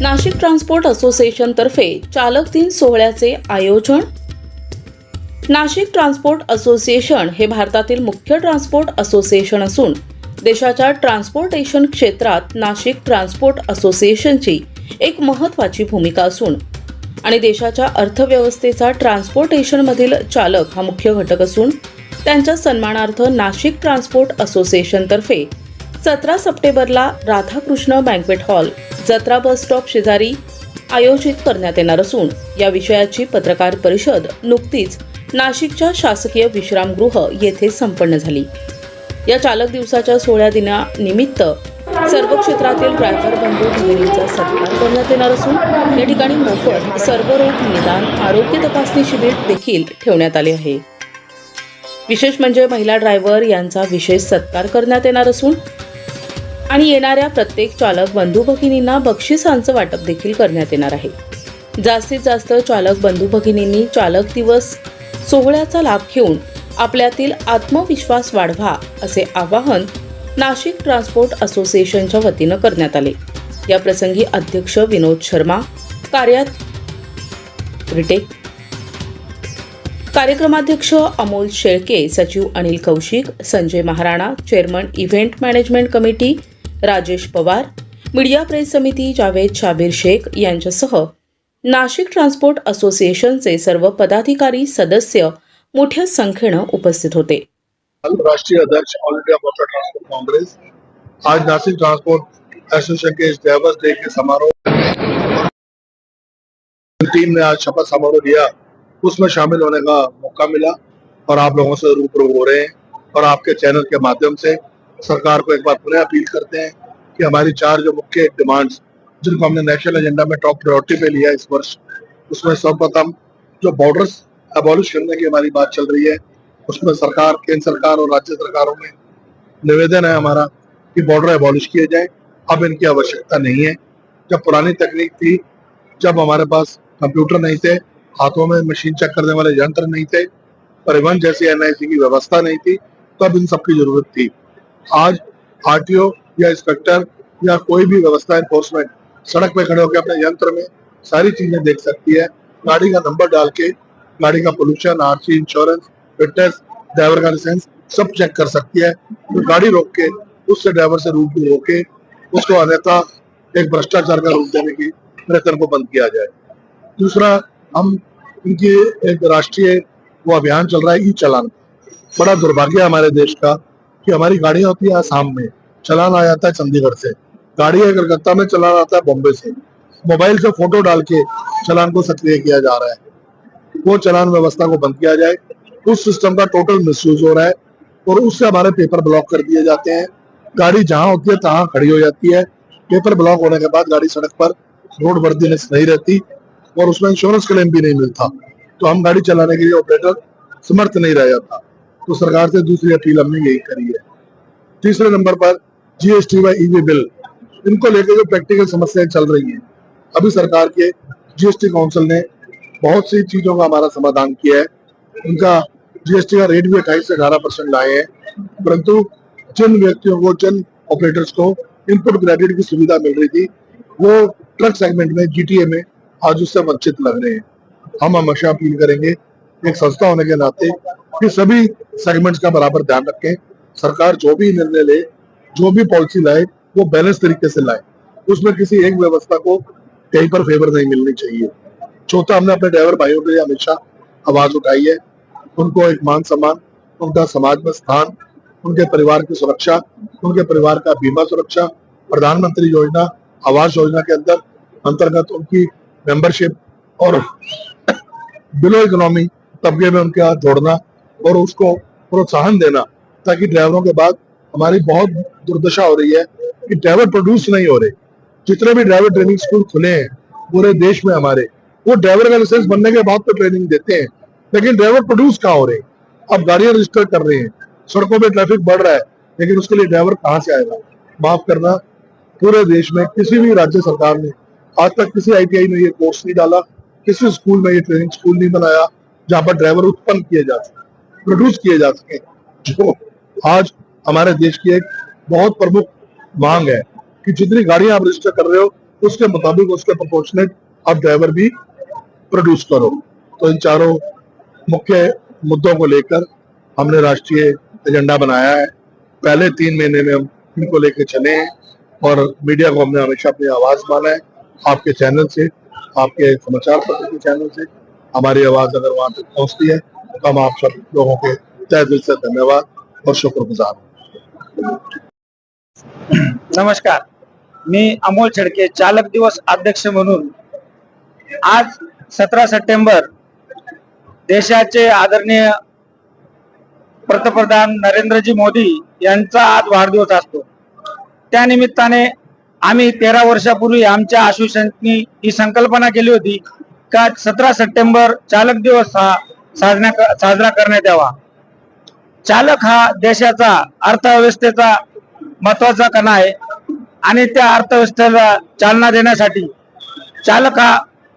Nashik transport असोसिएशनतर्फे चालक दिन सोहळ्याचे आयोजन. नाशिक ट्रान्सपोर्ट असोसिएशन हे भारतातील मुख्य ट्रान्सपोर्ट असोसिएशन असून देशाच्या ट्रान्सपोर्टेशन क्षेत्रात नाशिक ट्रान्सपोर्ट असोसिएशनची एक महत्त्वाची भूमिका असून आणि देशाच्या अर्थव्यवस्थेचा ट्रान्सपोर्टेशनमधील चालक हा मुख्य घटक असून त्यांच्या सन्मानार्थ नाशिक ट्रान्सपोर्ट असोसिएशनतर्फे सतरा सप्टेंबरला राधाकृष्ण बँकवेट हॉल. जत्रा बस स्टॉप शेजारी आयोजित करण्यात येणार असून या विषयाची पत्रकार परिषद नुकतीच नाशिकच्या शासकीय विश्रामगृह येथे संपन्न झाली. या चालक दिवसाच्या सोहळ्या दिनानिमित्त सर्व क्षेत्रातील ड्रायव्हर बंधू भगिनींचा सत्कार करण्यात येणार असून या ठिकाणी मोफत सर्वरोग निदान आरोग्य तपासणी शिबिर देखील ठेवण्यात आले आहे. विशेष म्हणजे महिला ड्रायव्हर यांचा विशेष सत्कार करण्यात येणार असून आणि येणाऱ्या प्रत्येक चालक बंधू भगिनींना बक्षिसांचं वाटप देखील करण्यात येणार आहे. जास्तीत जास्त चालक बंधू भगिनींनी चालक दिवस सोहळ्याचा लाभ घेऊन आपल्यातील आत्मविश्वास वाढवा असे आवाहन नाशिक ट्रान्सपोर्ट असोसिएशनच्या वतीनं करण्यात आले. या प्रसंगी अध्यक्ष विनोद शर्मा कार्यात रिटेक कार्यक्रमाध्यक्ष अमोल शेळके सचिव Anil Kaushik Sanjay Maharana chairman event management committee Rajesh Pawar, media press समिती जावेद शाबीर शेख यांच्यासह नाशिक ट्रान्सपोर्ट असोसिएशनचे सर्व पदाधिकारी सदस्य मोठ्या संख्येनं उपस्थित होते. राष्ट्रीय अध्यक्ष all India motor transport Congress, आज नासिक ट्रांसपोर्ट एसोसिएशन के इस डे के समारोह टीम ने आज शपथ समारोह दिया उसमें शामिल होने का मौका मिला और आप लोगों से रूबरू हो रहे हैं और आपके चैनल के माध्यम से सरकार को एक बार पुनः अपील करते हैं कि हमारी चार जो मुख्य डिमांड्स जिनको हमने नेशनल एजेंडा में टॉप प्रायोरिटी पे लिया इस वर्ष, उसमें सर्वप्रथम जो बॉर्डर्स अबॉलिश करने की हमारी बात चल रही है, उसमें सरकार, केंद्र सरकार और राज्य सरकारों में निवेदन है हमारा कि बॉर्डर एबॉलिश किए जाए। अब इनकी आवश्यकता नहीं है। जब पुरानी तकनीक थी, जब हमारे पास कंप्यूटर नहीं थे, हाथों में मशीन चेक करने वाले यंत्र नहीं थे परिवहन जैसी एनआईसी की व्यवस्था नहीं थी, तब इन सबकी ज़रूरत थी। आज आरटीओ या इंस्पेक्टर या कोई भी व्यवस्था एनफोर्समेंट सड़क पे खड़े होकर अपने यंत्र में सारी चीज़ें देख सकती है। गाड़ी का नंबर डाल के, गाड़ी का pollution RC insurance fitness driver का लाइसेंस सब चेक कर सकती है। तो गाड़ी रोक के, उससे ड्राइवर से रूट रोक के उसको अन्यथा एक भ्रष्टाचार का रूप देने की प्रयत्न को बंद किया जाए। दूसरा, हम इनकी एक राष्ट्रीय वो अभियान चल रहा है ई चलान बड़ा दुर्भाग्य हमारे देश का कि हमारी गाड़ियाँ होती है आसाम में, चलान आ जाता है चंडीगढ़ से। गाड़ी है कलकत्ता में, चलान आता है बॉम्बे से। मोबाइल से फ़ोटो डाल के चलान को सक्रिय किया जा रहा है। वो चलान व्यवस्था को बंद किया जाए। उस सिस्टम का टोटल मिसयूज हो रहा है और उससे हमारे पेपर ब्लॉक कर दिए जाते हैं। गाड़ी जहाँ होती है, तहां खड़ी हो जाती है। पेपर ब्लॉक होने के बाद गाड़ी सड़क पर रोड वर्दीनेस नहीं रहती और उसमें इंश्योरेंस क्लेम भी नहीं मिलता। तो हम गाड़ी चलाने के लिए ऑपरेटर समर्थ नहीं रह जाता। तो सरकार से दूसरी अपील हमने यही करी है। तीसरे नंबर पर जीएसटी व ईवी बिल, इनको लेकर जो प्रैक्टिकल समस्याएँ चल रही हैं, अभी सरकार के जीएसटी काउंसिल ने बहुत सी चीज़ों का हमारा समाधान किया है। उनका जीएसटी का रेट भी अट्ठाईस से अठारह परसेंट लाए हैं, परंतु जिन व्यक्तियों को, जिन ऑपरेटर्स को इनपुट क्रेडिट की सुविधा मिल रही थी, वो ट्रक सेगमेंट में जीटीए में आज उससे वंचित लग रहे हैं। हम हमेशा अपील करेंगे, एक संस्था होने के नाते कि सभी सेगमेंट्स का बराबर ध्यान रखें। सरकार जो भी निर्णय ले, जो भी पॉलिसी लाए, वो बैलेंस तरीके से लाए। उसमें किसी एक व्यवस्था को कहीं पर फेवर नहीं मिलनी चाहिए। चौथा, हमने अपने ड्राइवर भाइयों के लिए हमेशा आवाज़ उठाई है। उनको एक मान सम्मान, उनका समाज में स्थान, उनके परिवार की सुरक्षा, उनके परिवार का बीमा सुरक्षा, प्रधानमंत्री योजना, आवास योजना के अंदर अंतर्गत उनकी मेंबरशिप और बिलो इकोनॉमी तबके में उनके जोड़ना और उसको प्रोत्साहन देना, ताकि ड्राइवरों के बाद हमारी बहुत दुर्दशा हो रही है कि ड्राइवर प्रोड्यूस नहीं हो रहे। जितने भी ड्राइवर ट्रेनिंग स्कूल खुले हैं, पूरे देश में हमारे, वो ड्राइवर का लाइसेंस बनने के बाद तो ट्रेनिंग देते हैं, लेकिन ड्राइवर प्रोड्यूस कहाँ हो रहे? हैं अब गाड़ियाँ रजिस्टर कर रहे हैं, सड़कों पे ट्रैफ़िक बढ़ रहा है, लेकिन उसके लिए ड्राइवर कहाँ से आएगा? माफ़ करना, पूरे देश में किसी भी राज्य सरकार ने आज तक किसी आईटीआई में ये कोर्स नहीं डाला, किसी स्कूल में ये ट्रेनिंग स्कूल नहीं बनाया, जहाँ पर ड्राइवर उत्पन्न किए जा प्रोड्यूस किए जा सके। जो आज हमारे देश की एक बहुत प्रमुख मांग है कि जितनी गाड़ियाँ आप रजिस्टर कर रहे हो, उसके मुताबिक, उसके प्रोपोर्शनेट आप ड्राइवर भी प्रोड्यूस करो। तो इन चारों मुख्य मुद्दों को लेकर हमने राष्ट्रीय एजेंडा बनाया है। पहले तीन महीने में हम इनको लेकर चले हैं और मीडिया को हमने हमेशा अपनी आवाज़ माना है। आपके चैनल से, आपके समाचार पत्र के चैनल से हमारी आवाज़ अगर वहाँ तक पहुँचती है हम आप सब लोगों के? तय दिल से धन्यवाद और शुक्रगुजार हूँ। नमस्कार। मी अमोल छडके चालक दिवस अध्यक्ष म्हणून आज सतरा सप्टेंबर देशाचे आदरणीय पंतप्रधान नरेंद्रजी मोदी यांचा आज वाढदिवस असतो. त्यानिमित्ताने आम्ही तेरा वर्षापूर्वी आमच्या असोसिएशननी ही संकल्पना केली होती का सतरा सप्टेंबर चालक दिवस हा साजरा साजरा करण्यात यावा. चालक हा देशाचा अर्थव्यवस्थेचा महत्त्वाचा कणा आहे आणि त्या अर्थव्यवस्थेला चालना देण्यासाठी चालक हा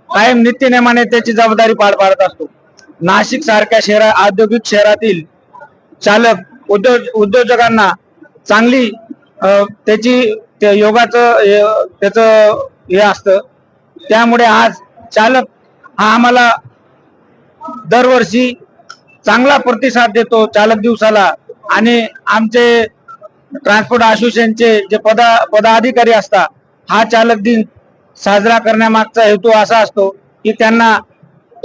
कायम नित्यनेमाने त्याची जबाबदारी पार पाडत असतो. नाशिक सारख्या शहरा औद्योगिक शहरातील चालक उद्योग उद्योजकांना चांगली त्याची त्या योगाचं हे- त्याचं हे असतं. त्यामुळे आज चालक हा आम्हाला दरवर्षी चांगला प्रतिसाद देतो चालक दिवसाला. आणि आमचे ट्रान्सपोर्ट असोसिएशनचे जे पदा पदाधिकारी असतात हा चालक दिन साजरा करण्यामागचा हेतू असा असतो की त्यांना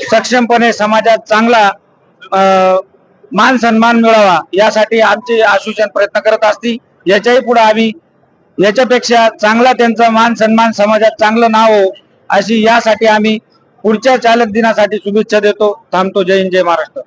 सक्षमपणे समाजात चांगला मान सन्मान मिळावा यासाठी आमचे असोसिएशन प्रयत्न करत असती याच्याही पुढे आम्ही याच्यापेक्षा चांगला त्यांचा मान सन्मान समाजात चांगलं नाव हो अशी यासाठी आम्ही पुढच्या चालक दिनासाठी शुभेच्छा देतो. थांबतो. जय हिंद जय महाराष्ट्र.